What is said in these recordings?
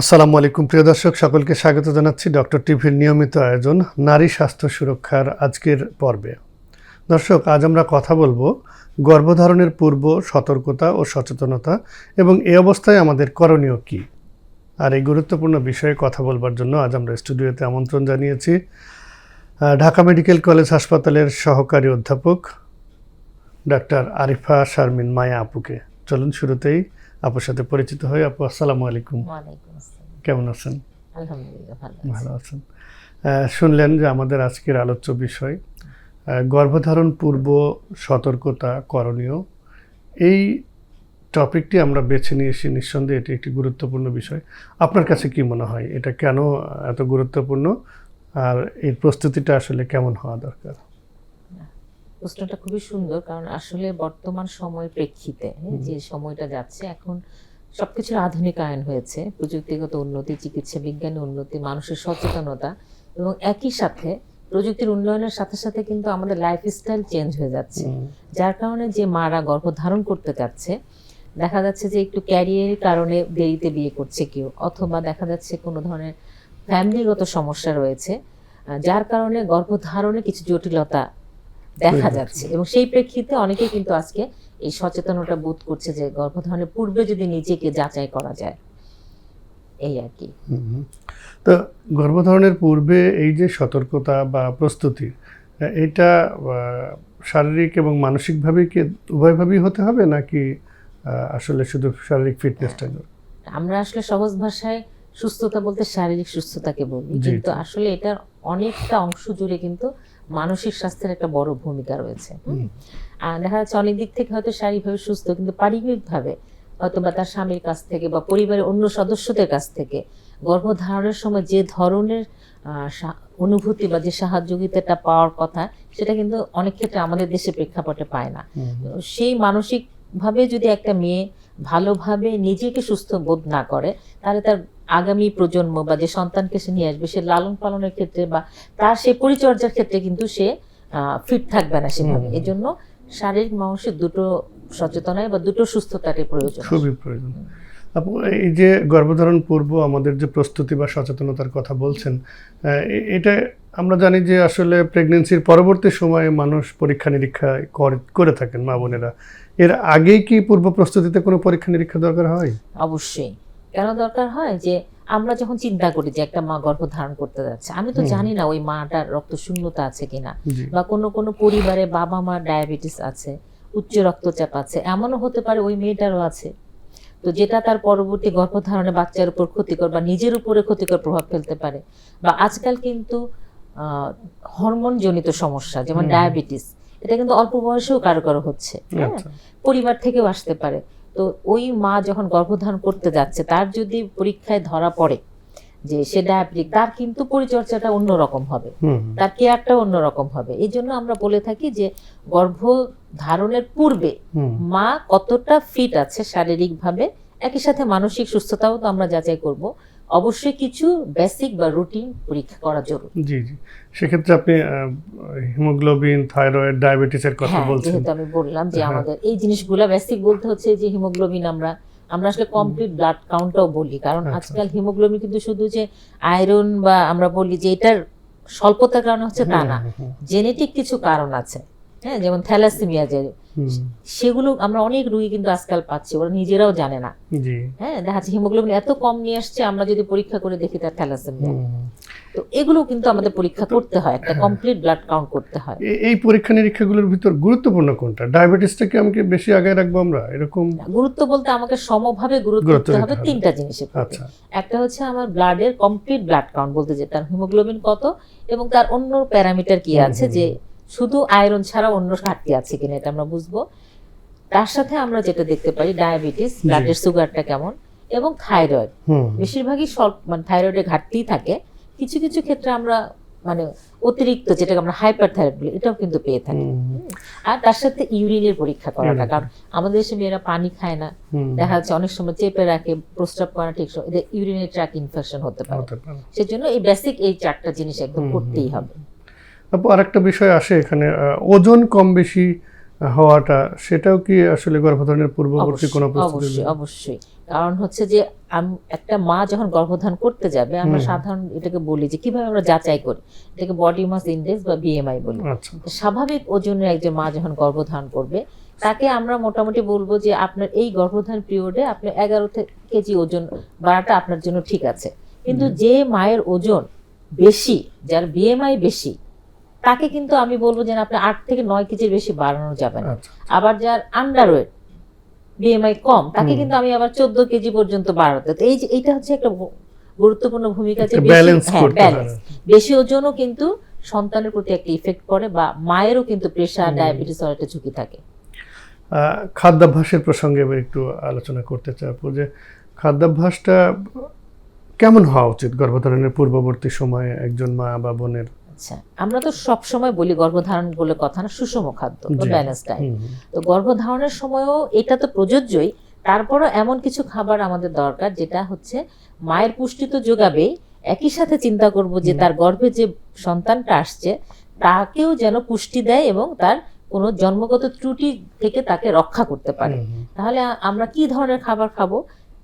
আসসালামু আলাইকুম, প্রিয় দর্শক, সকলকে স্বাগত জানাচ্ছি ডক্টর টিভির নিয়মিত আয়োজন, নারী স্বাস্থ্য সুরক্ষার আজকের পর্বে। দর্শক, আজ আমরা কথা বলব গর্ভধারণের পূর্ব সতর্কতা ও সচেতনতা এবং এ অবস্থায় আমাদের করণীয় কী। আর এই গুরুত্বপূর্ণ বিষয়ে কথা বলবার জন্য আজ আমরা স্টুডিওতে আমন্ত্রণ জানিয়েছি ঢাকা মেডিকেল কলেজ হাসপাতালের সহকারী অধ্যাপক ডাক্তার আরিফা শারমিন মায়া আপুকে। চলুন শুরুতেই আপুর সাথে পরিচিত হয়ে আপু আসসালামু আলাইকুম। কেমন আছেন? ভালো ভালো আছেন। শুনলেন যে আমাদের আজকের আলোচ্য বিষয় গর্ভধারণ পূর্ব সতর্কতা করণীয়। এই টপিকটি আমরা বেছে নিয়েছি নিঃসন্দেহে এটি একটি গুরুত্বপূর্ণ বিষয়। আপনার কাছে কি মনে হয় এটা কেন এত গুরুত্বপূর্ণ? আর এর প্রস্তুতিটা আসলে কেমন হওয়া দরকার? প্রশ্নটা খুবই সুন্দর কারণ আসলে বর্তমান সময়ের প্রেক্ষিতে হ্যাঁ, যে সময়টা যাচ্ছে এখন সবকিছুর আধুনিকায়ন হয়েছে প্রযুক্তিগত উন্নতি চিকিৎসা বিজ্ঞানের উন্নতি মানুষের সচেতনতা এবং একই সাথে প্রযুক্তির উন্নয়নের সাথে সাথে কিন্তু আমাদের লাইফস্টাইল চেঞ্জ হয়ে যাচ্ছে। যার কারণে যে মারা গর্ভধারণ করতে যাচ্ছে দেখা যাচ্ছে যে একটু ক্যারিয়ারের কারণে দেরিতে বিয়ে করছে কেউ অথবা দেখা যাচ্ছে কোনো ধরনের ফ্যামিলিগত সমস্যা রয়েছে যার কারণে গর্ভধারণে কিছু জটিলতা দেখা যাচ্ছে। এবং সেই প্রেক্ষিতে অনেকে কিন্তু আজকে এই সচেতনতা বোধ করছে যে গর্ভধারণের পূর্বে যদি নিজেকে যাচাই করা যায় এই আর কি। তো গর্ভধারণের পূর্বে এই যে সতর্কতা বা প্রস্তুতি এটা আহ, শারীরিক এবং মানসিকভাবে কি উভয়ভাবেই হতে হবে নাকি আহ, আসলে শুধু শারীরিক ফিটনেসটা আমরা আসলে সহজ ভাষায় সুস্থতা বলতে শারীরিক সুস্থতাকে বলি। কিন্তু আসলে এটার অনেকটা অংশ জুড়ে কিন্তু মানসিক স্বাস্থ্যের একটা বড় ভূমিকা রয়েছে। দেখা যাচ্ছে অনেক দিক থেকে হয়তো শারীরিকভাবে সুস্থ কিন্তু পারিবারিকভাবে হয়তো বা তার স্বামীর কাছ থেকে বা পরিবারের অন্য সদস্যদের কাছ থেকে গর্ভধারণের সময় যে ধরনের অনুভূতি বা যে সাহায্যিতাটা পাওয়ার কথা সেটা কিন্তু অনেক ক্ষেত্রে আমাদের দেশে প্রেক্ষাপটে পায় না। সেই মানসিক ভাবে যদি একটা মেয়ে ভালোভাবে নিজেকে সুস্থ বোধ না করে তাহলে তার আগামী প্রজন্ম বা যে সন্তানকে সে নিয়ে আসবে সে লালন পালনের ক্ষেত্রে বা তার সে পরিচর্যার ক্ষেত্রে কিন্তু সে ফিট থাকবে না সেভাবে। এই জন্য শারীরিক মানসিক দুটো সচেতনায় বা দুটো সুস্থতারই প্রয়োজন। খুবই প্রয়োজন। আপু এই যে গর্ভধারণ পূর্ব আমাদের যে প্রস্তুতি বা সচেতনতার কথা বলছেন এটা আমরা জানি যে আসলে প্রেগনেন্সির পরবর্তী সময়ে মানুষ পরীক্ষা নিরীক্ষা করে- করে থাকেন মা বোনেরা। এর আগেই কি পূর্ব প্রস্তুতিতে কোনো পরীক্ষা নিরীক্ষা দরকার হয়? অবশ্যই। কেন দরকার হয় যে আমরা যখন চিন্তা করি যে একটা মা গর্ভ ধারণ করতে যাচ্ছে আমি তো। জানি না ওই মাটার রক্ত শূন্যতা আছে কিনা বা কোনো কোনো পরিবারে বাবা মার ডায়াবেটিস আছে উচ্চ রক্তচাপ আছে এমনও হতে পারে ওই মেয়েটারও আছে। তো যেটা তার পরবর্তী গর্ভধারণে বাচ্চার উপর ক্ষতিকর বা নিজের উপরে ক্ষতিকর প্রভাব ফেলতে পারে বা আজকাল কিন্তু হরমোন জনিত সমস্যা যেমন ডায়াবেটিস এটা কিন্তু অল্প বয়সেও কারও কারও হচ্ছে হ্যাঁ? আচ্ছা। পরিবার থেকেও আসতে পারে। তো ওই মা যখন গর্ভধারণ করতে যাচ্ছে তার যদি পরীক্ষায় ধরা পড়ে যে সে ডায়াবেটিক তার কিন্তু পরিচর্যাটা অন্যরকম হবে। তার কেয়ারটা অন্যরকম হবে। এই জন্য আমরা বলে থাকি যে গর্ভ ধারণের পূর্বে মা কতটা ফিট আছে শারীরিকভাবে একই সাথে মানসিক সুস্থতাও তো আমরা যাচাই করব। অবশ্যই কিছু বেসিক বা রুটিন পরীক্ষা করা জরুরি। জি জি। সেক্ষেত্রে আপনি হিমোগ্লোবিন থাইরয়েড ডায়াবেটিসের কথা হ্যাঁ বলছেন। যেহেতু আমি বললাম যে হ্যাঁ। আমাদের এই জিনিসগুলা বেসিক বলতে হচ্ছে যে হিমোগ্লোবিন আমরা আমরা আসলে কমপ্লিট ব্লাড কাউন্টটাও বলি। কারণ আচ্ছা। আজকাল হিমোগ্লোবিন কিন্তু শুধু যে আয়রন বা আমরা বলি যে এটার স্বল্পতার কারণে হচ্ছে তা না। হুম, হুম, জেনেটিক কিছু কারণ আছে। হ্যাঁ যেমন থ্যালাসেমিয়া যে সেগুলো আমরা অনেক রুগী কিন্তু আজকাল পাচ্ছি ওরা নিজেরাও জানে না। হ্যাঁ দেখা যাচ্ছে হিমোগ্লোবিন এত কম নিয়ে আসছে আমরা যদি পরীক্ষা করে দেখি তার থ্যালাসেমিয়া। তো এগুলো কিন্তু আমাদের পরীক্ষা করতে হয় একটা। কমপ্লিট ব্লাড কাউন্ট করতে হয়। এই পরীক্ষা নিরীক্ষাগুলোর ভিতর গুরুত্বপূর্ণ কোনটা? ডায়াবেটিসটাকে আমি কি বেশি আগে রাখব আমরা? এরকম গুরুত্ব বলতে আমাকে সমভাবে গুরুত্ব দিতে হবে। তিনটা জিনিসের আচ্ছা। একটা হচ্ছে আমার ব্লাডের কমপ্লিট ব্লাড কাউন্ট বলতে যে তার হিমোগ্লোবিন কত এবং তার অন্য প্যারামিটার কি আছে যে শুধু আয়রন ছাড়া অন্য ঘাটতি আছে কিনা এটা আমরা বুঝব। তার সাথে আমরা যেটা দেখতে পারি ডায়াবেটিস ব্লাডের সুগারটা কেমন এবং থাইরয়েড। বেশিরভাগই স্বল্প মানে থাইরয়েডের ঘাটতিই থাকে। কিছু কিছু ক্ষেত্রে আমরা মানে অতিরিক্ত যেটাকে আমরা হাইপার থাইরয়েড বলি এটাও কিন্তু পেয়ে থাকি। আর তার সাথে ইউরিনের পরীক্ষা করাটা। কারণ আমাদের দেশে মেয়েরা পানি খায় না। দেখা যাচ্ছে অনেক সময় চেপে রাখে প্রস্রাব করা ঠিক সময় এদের ইউরিনের ট্র্যাক ইনফেকশন হতে পারে। হতে পারে। সেজন্য এই বেসিক এই চারটা জিনিস একদম করতেই হবে। আপু আরেকটা বিষয় আসে এখানে ওজন কম বেশি হওয়াটা সেটাও কি আসলে গর্ভধারণের পূর্ববর্তী কোনো অবশ্যই অবশ্যই কারণ হচ্ছে যে আম- একটা মা যখন গর্ভধারণ করতে যাবে আমরা সাধারণ এটাকে বলি যে কীভাবে আমরা যাচাই করি? এটাকে বডি মাস ইন্ডেক্স বা বিএমআই বলি। আচ্ছা। স্বাভাবিক ওজনের একজন মা যখন গর্ভধারণ করবে তাকে আমরা মোটামুটি বলব যে আপনার এই গর্ভধারণ পিরিয়ডে আপনার এগারো কেজি ওজন বাড়াটা আপনার জন্য ঠিক আছে। কিন্তু যে মায়ের ওজন বেশি যার বিএমআই বেশি তাকে কিন্তু আমি বলব যে আপনি আট থেকে নয় কেজির বেশি বাড়ানো যাবে না। আচ্ছা। আবার যার আন্ডারওয়েট বিএমআই কম তাকে কিন্তু আমি আবার চোদ্দ কেজি পর্যন্ত বাড়াতে এই যে এইটা হচ্ছে একটা গুরুত্বপূর্ণ ভূমিকা যে বেশি- ব্যালেন্স বেশি ওজনও কিন্তু সন্তানের প্রতি একটা ইফেক্ট পড়ে বা মায়েরও কিন্তু প্রেশার ডায়াবেটিস হওয়ার একটা ঝুঁকি থাকে। খাদ্যাভ্যাসের প্রসঙ্গে আমি একটু আলোচনা করতে চাই আপু যে খাদ্যাভ্যাসটা কেমন হওয়া উচিত? গর্ভধারণের পূর্ববর্তী সময়ে একজন মা বা বোনের আচ্ছা আমরা তো সব সময় বলি গর্ভধারণ বলে কথা না সুষম খাদ্য ব্যালেন্স ডায়েট। তো গর্ভধারণের সময়ও এটা তো প্রযোজ্যই তারপরও এমন কিছু খাবার আমাদের দরকার যেটা হচ্ছে মায়ের পুষ্টি তো যোগাবেই একই সাথে চিন্তা করব যে তার গর্ভে যে সন্তানটা আসছে তাকেও যেন পুষ্টি দেয় এবং তার কোনো জন্মগত ত্রুটি থেকে তাকে রক্ষা করতে পারে। তাহলে আমরা কি ধরনের খাবার খাব?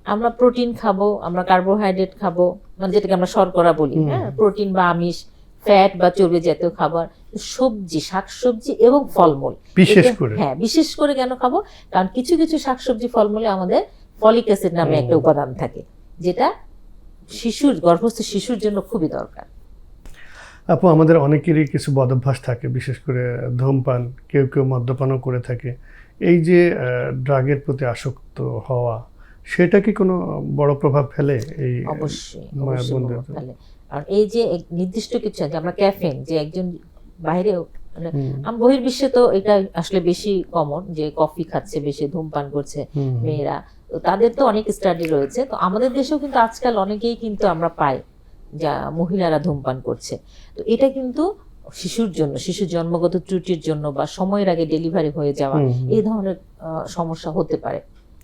আমরা প্রোটিন খাব আমরা কার্বোহাইড্রেট খাব মানে যেটাকে আমরা শর্করা বলি হ্যাঁ? প্রোটিন বা আমিষ ফ্যাট বা চর্বি জাতীয় খাবার সবজি শাকসবজি এবং ফলমূল। বিশেষ করে? হ্যাঁ বিশেষ করে কেন খাব? কারণ কিছু কিছু শাকসবজি ফলমূলে আমাদের ফলিক অ্যাসিড নামে একটা উপাদান থাকে যেটা শিশুর গর্ভস্থ শিশুর জন্য খুবই দরকার। আপু আমাদের অনেকেরই কিছু বদভ্যাস থাকে বিশেষ করে ধূমপান কেউ কেউ মদ্যপানও করে থাকে। এই যে ড্রাগের প্রতি আসক্ত হওয়া সেটা কি কোনো বড় প্রভাব ফেলে এই অবশ্যই ফেলে। আর এই যে নির্দিষ্ট কিছু আছে আমরা ক্যাফেন যে একজন বাইরে মানে আম বহির্বিশ্বে তো এটা আসলে বেশি কমন যে কফি খাচ্ছে বেশি ধূমপান করছে। মেয়েরা তো তাদের তো অনেক স্টাডি রয়েছে তো আমাদের দেশেও কিন্তু আজকাল অনেকেই কিন্তু আমরা পাই যা মহিলারা ধূমপান করছে তো এটা কিন্তু শিশুর জন্য শিশুর জন্মগত ত্রুটির জন্য বা সময়ের আগে ডেলিভারি হয়ে যাওয়া। এই ধরনের সমস্যা হতে পারে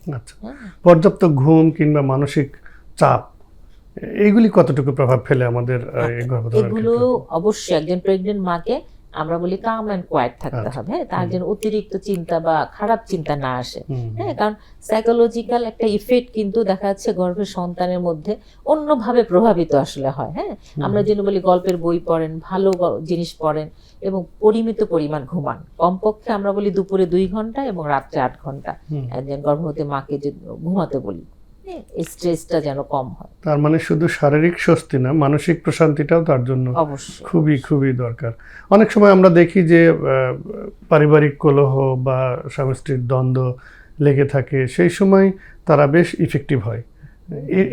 আচ্ছা হ্যাঁ? পর্যাপ্ত ঘুম কিংবা মানসিক চাপ এইগুলি কতটুকু প্রভাব ফেলে আমাদের গর্ভধারণের এগুলো অবশ্যই একজন প্রেগনেন্ট মাকে আমরা বলি কাম অ্যান্ড কোয়াইট থাকতে আচ্ছা। হবে হ্যাঁ? তার যেন অতিরিক্ত চিন্তা বা খারাপ চিন্তা না আসে হ্যাঁ? কারণ সাইকোলজিক্যাল একটা ইফেক্ট কিন্তু দেখা যাচ্ছে গর্ভের সন্তানের মধ্যে অন্যভাবে প্রভাবিত আসলে হয় হ্যাঁ? আমরা যেন বলি গল্পের বই পড়েন ভালো জিনিস পড়েন এবং পরিমিত পরিমাণ ঘুমান। কমপক্ষে আমরা বলি দুপুরে দুই ঘণ্টা এবং রাত্রে আট ঘণ্টা। একজন গর্ভবতী মাকে যে ঘুমাতে বলি। এই স্ট্রেসটা যেন কম হয়। তার মানে শুধু শারীরিক স্বস্তি না মানসিক প্রশান্তিটাও তার জন্য অবশ্যই। খুবই খুবই দরকার। অনেক সময় আমরা দেখি যে পারিবারিক কলহ বা স্বামী স্ত্রীর দ্বন্দ্ব লেগে থাকে সেই সময় তারা বেশ ইফেক্টিভ হয়।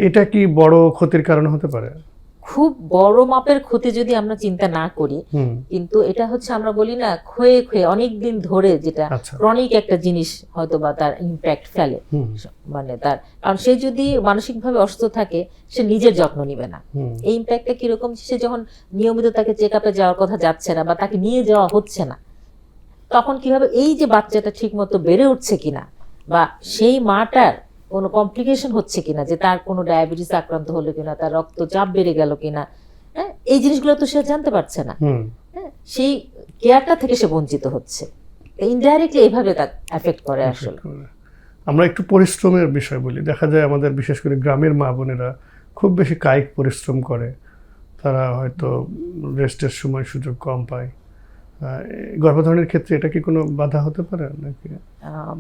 এটা কি বড় ক্ষতির কারণ হতে পারে? খুব বড় মাপের ক্ষতি যদি আমরা চিন্তা না করি কিন্তু এটা হচ্ছে আমরা বলি না ক্ষয়ে ক্ষয়ে অনেক দিন ধরে যেটা আচ্ছা। ক্রনিক একটা জিনিস হয়তো বা তার ইম্প্যাক্ট ফেলে। মানে তার কারণ সে যদি মানসিকভাবে অসুস্থ থাকে সে নিজের যত্ন নিবে না। এই ইম্প্যাক্টটা কীরকম? সে যখন নিয়মিত তাকে চেক আপে যাওয়ার কথা যাচ্ছে না বা তাকে নিয়ে যাওয়া হচ্ছে না তখন কীভাবে এই যে বাচ্চাটা ঠিক মতো বেড়ে উঠছে কিনা বা সেই মাটার কোনো কমপ্লিকেশন হচ্ছে কিনা যে তার কোনো ডায়াবেটিস আক্রান্ত হলো কিনা তার রক্তচাপ বেড়ে গেল কিনা হ্যাঁ? এই জিনিসগুলো তো সে জানতে পারছে না। হ্যাঁ? সেই কেয়ারটা থেকে সে বঞ্চিত হচ্ছে। ইনডাইরেক্টলি এইভাবে তার এফেক্ট করে আসলে। আমরা একটু পরিশ্রমের বিষয় বলি। দেখা যায় আমাদের বিশেষ করে গ্রামের মা বোনেরা খুব বেশি কায়িক পরিশ্রম করে। তারা হয়তো রেস্টের সময় সুযোগ কম পায়। গর্ভধারণের ক্ষেত্রে এটা কি কোনো বাধা হতে পারে নাকি?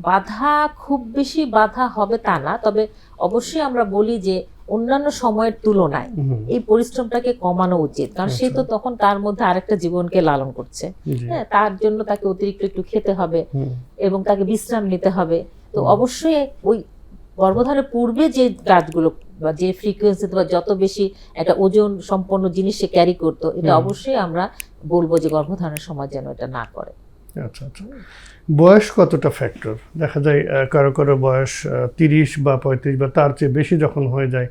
বাধা খুব বেশি বাধা হবে তা না তবে অবশ্যই আমরা বলি যে অন্যান্য সময়ের তুলনায় এই পরিশ্রমটাকে কমানো উচিত কারণ সে তো আচ্ছা। তখন তার মধ্যে আরেকটা জীবনকে লালন করছে। হ্যাঁ তার জন্য তাকে অতিরিক্ত একটু খেতে হবে এবং তাকে বিশ্রাম নিতে হবে। তো অবশ্যই ওই গর্ভধারণের পূর্বে যে কাজগুলো বা যে ফ্রিকোয়েন্সিতে বা যত বেশি একটা ওজন সম্পন্ন জিনিস সে ক্যারি করতো এটা অবশ্যই আমরা বলব যে গর্ভধারণের সময় যেন এটা না করে। আচ্ছা আচ্ছা। বয়স কতটা ফ্যাক্টর দেখা যায় কারও কারও বয়স তিরিশ বা পঁয়ত্রিশ বা তার চেয়ে বেশি যখন হয়ে যায়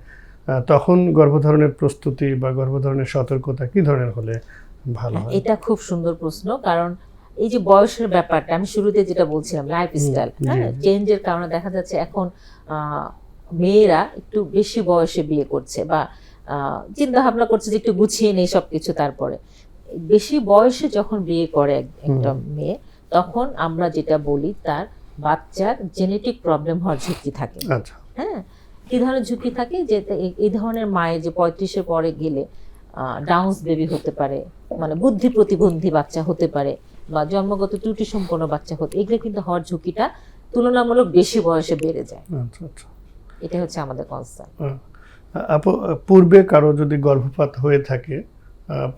তখন গর্ভধারণের প্রস্তুতি বা গর্ভধারণের সতর্কতা কি ধরনের হলে ভালো হয়? এটা খুব সুন্দর প্রশ্ন কারণ এই যে বয়সের ব্যাপারটা আমি শুরুতে যেটা বলছিলাম লাইফস্টাইল হ্যাঁ? চেঞ্জের কারণে দেখা যাচ্ছে এখন মেয়েরা একটু বেশি বয়সে বিয়ে করছে বা চিন্তা ভাবনা করছে যে একটু গুছিয়ে নেই সবকিছু তারপরে। বেশি বয়সে যখন বিয়ে করে এক- একটা মেয়ে তখন আমরা যেটা বলি তার বাচ্চার জেনেটিক প্রবলেম হওয়ার ঝুঁকি থাকে। আচ্ছা। হ্যাঁ? কি ধরনের ঝুঁকি থাকে? যে এই- ধরনের মায়ের যে পঁয়ত্রিশের পরে গেলে ডাউন্স বেবি হতে পারে মানে বুদ্ধি প্রতিবন্ধী বাচ্চা হতে পারে বা জন্মগত ত্রুটি সম্পন্ন বাচ্চা হতে এগুলো কিন্তু হওয়ার ঝুঁকিটা তুলনামূলক বেশি বয়সে বেড়ে যায়। আচ্ছা আচ্ছা। এটা হচ্ছে আমাদের কনসার্ন আপু পূর্বে কারও যদি গর্ভপাত হয়ে থাকে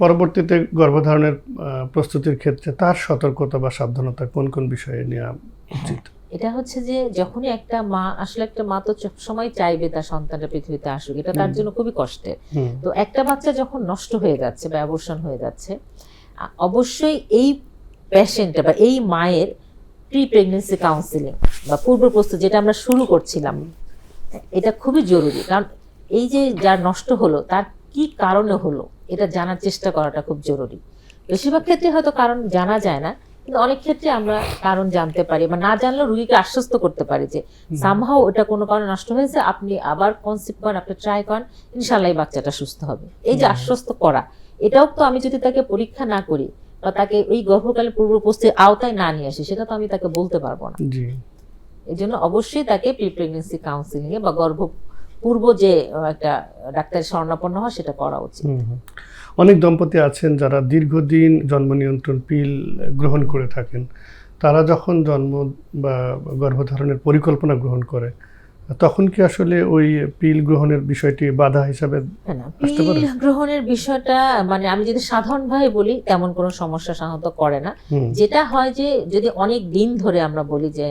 পরবর্তীতে গর্ভধারণের প্রস্তুতির ক্ষেত্রে তার সতর্কতা বা সাবধানতা কোন কোন বিষয়ে নেওয়া উচিত? এটা হচ্ছে যে যখনই একটা মা আসলে একটা মা তো সময় চাইবে তার সন্তানটা পৃথিবীতে আসুক এটা তার জন্য খুবই কষ্টের। তো একটা বাচ্চা যখন নষ্ট হয়ে যাচ্ছে বা অবসান হয়ে যাচ্ছে অবশ্যই এই পেশেন্টটা বা এই মায়ের প্রি প্রেগনেন্সি কাউন্সিলিং বা পূর্ব প্রস্তুতি যেটা আমরা শুরু করছিলাম এটা খুবই জরুরি। কারণ এই যে যার নষ্ট হলো তার কি কারণে হলো? এটা জানার চেষ্টা করাটা খুব জরুরি। বেশিরভাগ ক্ষেত্রে হয়তো কারণ জানা যায় না কিন্তু অনেক ক্ষেত্রে আমরা কারণ জানতে পারি বা না জানলেও রুগীকে আশ্বস্ত করতে পারি যে সামহাও ওটা কোনো কারণে নষ্ট হয়েছে আপনি আবার কনসিপ্ট করেন আপনি ট্রাই করেন ইনশাল্লাহ এই বাচ্চাটা সুস্থ হবে। এই যে আশ্বস্ত করা এটাও তো আমি যদি তাকে পরীক্ষা না করি বা তাকে ওই গর্ভকালীন পূর্ব প্রস্তুতির আওতায় না নিয়ে আসি সেটা তো আমি তাকে বলতে পারব না। এই জন্য অবশ্যই তাকে প্রি প্রেগনেন্সি কাউন্সিলিং এ বা গর্ভ পূর্ব যে একটা ডাক্তারের শরণাপন্ন হয় সেটা করা উচিত। অনেক দম্পতি আছেন যারা দীর্ঘদিন জন্ম নিয়ন্ত্রণ পিল গ্রহণ করে থাকেন। তারা যখন জন্ম বা গর্ভধারণের পরিকল্পনা গ্রহণ করে তখন কি আসলে ওই পিল গ্রহণের বিষয়টি বাধা হিসাবে পিল গ্রহণের বিষয়টা মানে আমি যদি সাধারণভাবে বলি তেমন কোনো সমস্যা সাধারণত করে না। যেটা হয় যে যদি অনেক দিন ধরে আমরা বলি যে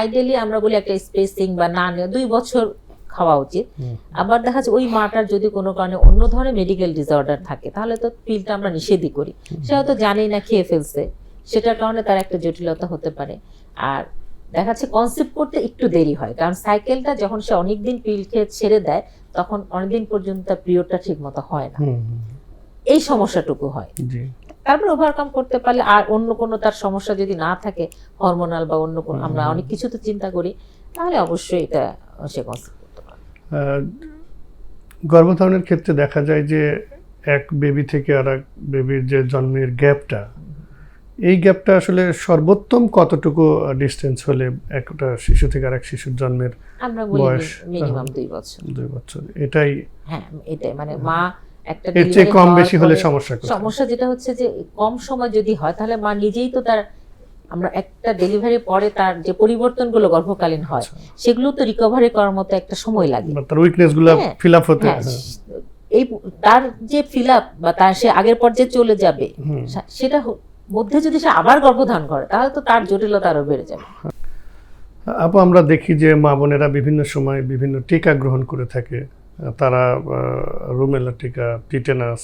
আইডিয়ালি আমরা বলি একটা স্পেসিং বা না দুই বছর খাওয়া উচিত। আবার দেখা যাচ্ছে ওই মাটার যদি কোনো কারণে অন্য ধরনের মেডিকেল ডিসঅর্ডার থাকে তাহলে তো পিলটা আমরা নিষেধই করি। সে হয়তো জানেই না খেয়ে ফেলছে। সেটার কারণে তার একটা জটিলতা হতে পারে। আর দেখা যাচ্ছে কনসেপ্ট করতে একটু দেরি হয়। কারণ সাইকেলটা যখন সে অনেকদিন পিল খেয়ে ছেড়ে দেয় তখন অনেকদিন পর্যন্ত তার পিরিয়ডটা ঠিক মতো হয় না। এই সমস্যাটুকু হয়। তারপর ওভারকাম করতে পারলে আর অন্য কোনো তার সমস্যা যদি না থাকে হরমোনাল বা অন্য কোনো আমরা অনেক কিছু তো চিন্তা করি তাহলে অবশ্যই এটা সে কনসেপ্ট গর্ভধারণের ক্ষেত্রে দেখা যায় যে এক বেবি থেকে আর এক বেবির যে জন্মের গ্যাপটা এই গ্যাপটা আসলে সর্বোত্তম কতটুকু ডিস্টেন্স হলে একটা শিশু থেকে আর এক শিশুর জন্মের বয়স, মিনিমাম দুই বছর। দুই বছর। এটাই হ্যাঁ এটাই। মানে মা একটা এর চেয়ে কম বেশি হলে সমস্যা সমস্যা যেটা হচ্ছে যে কম সময় যদি হয় তাহলে মা নিজেই তো তার আমরা একটা ডেলিভারি পরে তার যে পরিবর্তনগুলো গর্ভকালীন হয় আচ্ছা। সেগুলো তো রিকভারি করার মতো একটা সময় লাগে। তার উইকনেসগুলো হ্যাঁ, ফিল আপ হতে হ্যাঁ। এই তার যে ফিল আপ বা তার সে আগের পর্যায়ে চলে যাবে। সেটা মধ্যে যদি সে আবার গর্ভধারণ করে তাহলে তো তার জটিলতা আরও বেড়ে যাবে। আপু আমরা দেখি যে মা বোনেরা বিভিন্ন সময় বিভিন্ন টিকা গ্রহণ করে থাকে। তারা রুমেলা টিকা টিটেনাস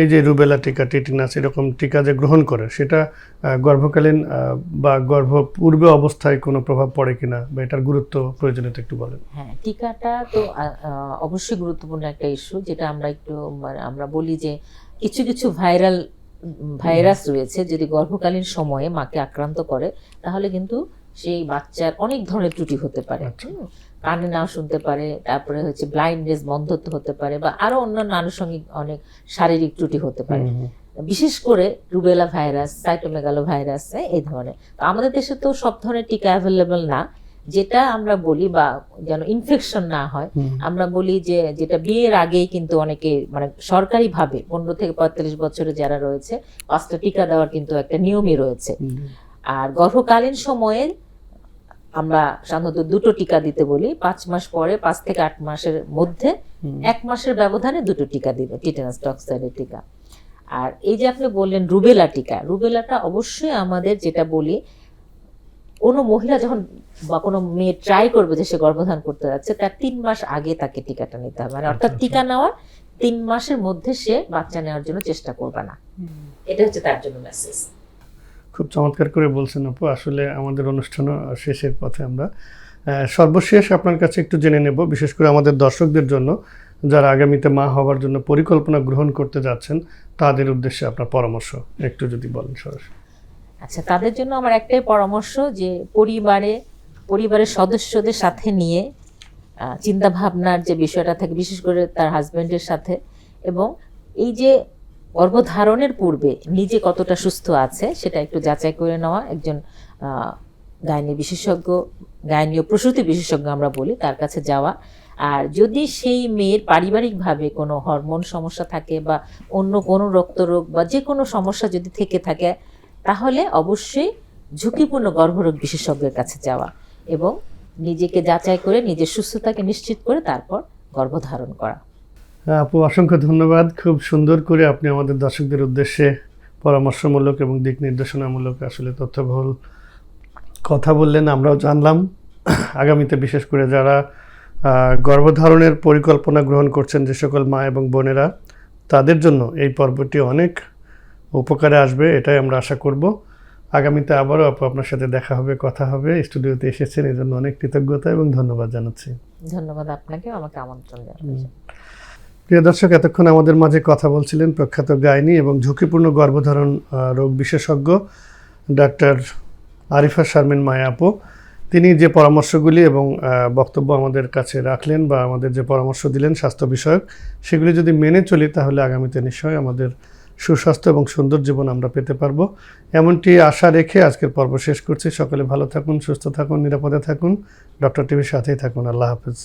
এই যে রুবেলা টিকা, টিটেনাস, এরকম টিকা যে গ্রহণ করে, সেটা গর্ভকালীন বা গর্ভ পূর্বে অবস্থায় কোনো প্রভাব পড়ে কিনা, বা এটার গুরুত্ব প্রয়োজনীয়তা একটু বলেন। হ্যাঁ টিকাটা তো অবশ্যই গুরুত্বপূর্ণ একটা ইস্যু যেটা আমরা একটু মানে আমরা বলি যে কিছু কিছু ভাইরাল ভাইরাস রয়েছে, যদি গর্ভকালীন সময়ে মাকে আক্রান্ত করে, তাহলে কিন্তু সেই বাচ্চার অনেক ধরনের ত্রুটি হতে পারে। আচ্ছা। কানে নাও শুনতে পারে তারপরে হচ্ছে ব্লাইন্ডনেস বন্ধত্ব হতে পারে বা আরও অন্যান্য আনুষঙ্গিক অনেক শারীরিক ত্রুটি হতে পারে। বিশেষ করে রুবেলা ভাইরাস সাইটোমেগালো ভাইরাস এই ধরনের। তো আমাদের দেশে তো সব ধরনের টিকা অ্যাভেলেবেল না। যেটা আমরা বলি বা যেন ইনফেকশন না হয় আমরা বলি যে যেটা বিয়ের আগেই কিন্তু অনেকে মানে সরকারি ভাবে পনেরো থেকে পঁয়তাল্লিশ বছরে যারা রয়েছে পাঁচটা টিকা দেওয়ার কিন্তু একটা নিয়মই রয়েছে। আর গর্ভকালীন সময়ে আমরা সাধারণত দুটো টিকা দিতে বলি পাঁচ মাস পরে পাঁচ থেকে আট মাসের মধ্যে এক মাসের ব্যবধানে দুটো টিকা দিবে টিটেনাস টক্সাইডের টিকা। আর এই যে আপনি বললেন রুবেলা টিকা রুবেলাটা অবশ্যই আমাদের যেটা বলি কোনো মহিলা যখন বা কোনো মেয়ে ট্রাই করবে যে সে গর্ভধারণ করতে যাচ্ছে তার তিন মাস আগে তাকে টিকাটা নিতে হবে। মানে অর্থাৎ আচ্ছা, টিকা নেওয়ার তিন মাসের মধ্যে সে বাচ্চা নেওয়ার জন্য চেষ্টা করবে না। এটা হচ্ছে তার জন্য মেসেজ খুব চমৎকার করে বলছেন আপু। আসলে আমাদের অনুষ্ঠানও শেষের পথে আমরা। সর্বশেষ আপনার কাছে একটু জেনে নেব, বিশেষ করে আমাদের দর্শকদের জন্য। যারা আগামীতে মা হওয়ার জন্য পরিকল্পনা গ্রহণ করতে যাচ্ছেন, তাদের উদ্দেশ্যে আপনার পরামর্শ একটু যদি বলেন সরাসরি। আচ্ছা তাদের জন্য আমার একটাই পরামর্শ যে পরিবারে, পরিবারের সদস্যদের সাথে নিয়ে চিন্তা ভাবনার যে বিষয়টা থাকে, বিশেষ করে তার হাজবেন্ডের সাথে, এবং এই যে গর্ভধারণের পূর্বে নিজে কতটা সুস্থ আছে সেটা একটু যাচাই করে নেওয়া। একজন গাইনি বিশেষজ্ঞ গাইনীয় প্রসূতি বিশেষজ্ঞ আমরা বলি, তার কাছে যাওয়া। আর যদি সেই মেয়ের পারিবারিকভাবে কোনো হরমোন সমস্যা থাকে বা অন্য কোনো রক্তরোগ বা যে কোনো সমস্যা যদি থেকে থাকে, তাহলে অবশ্যই ঝুঁকিপূর্ণ গর্ভরোগ বিশেষজ্ঞের কাছে যাওয়া এবং নিজেকে যাচাই করে নিজের সুস্থতাকে নিশ্চিত করে তারপর গর্ভধারণ করা। আপু অসংখ্য ধন্যবাদ। খুব সুন্দর করে আপনি আমাদের দর্শকদের উদ্দেশ্যে পরামর্শমূলক এবং দিক নির্দেশনামূলক আসলে তথ্যবহুল কথা বললেন আমরাও জানলাম। আগামীতে বিশেষ করে যারা গর্ভধারণের পরিকল্পনা গ্রহণ করছেন যে সকল মা এবং বোনেরা তাদের জন্য এই পর্বটি অনেক উপকারে আসবে এটাই আমরা আশা করব। আগামীতে আবারও আপু আপনার সাথে দেখা হবে কথা হবে স্টুডিওতে এসেছেন এই জন্য অনেক কৃতজ্ঞতা এবং ধন্যবাদ জানাচ্ছি। ধন্যবাদ আপনাকে আমাকে আমন্ত্রণ জানানোর প্রিয় দর্শক, এতক্ষণ আমাদের মাঝে কথা বলছিলেন প্রখ্যাত গাইনি এবং ঝুঁকিপূর্ণ গর্ভধারণ রোগ বিশেষজ্ঞ ডাক্তার আরিফা শারমিন মায়া আপু তিনি যে পরামর্শগুলি এবং বক্তব্য আমাদের কাছে রাখলেন বা আমাদের যে পরামর্শ দিলেন স্বাস্থ্য বিষয়ক, সেগুলি যদি মেনে চলি তাহলে আগামীতে নিশ্চয়ই আমাদের সুস্বাস্থ্য এবং সুন্দর জীবন আমরা পেতে পারব। এমনটি আশা রেখে আজকের পর্ব শেষ করছি। সকলে ভালো থাকুন, সুস্থ থাকুন, নিরাপদে থাকুন। ডক্টর টিভির সাথেই থাকুন। আল্লাহ হাফেজ।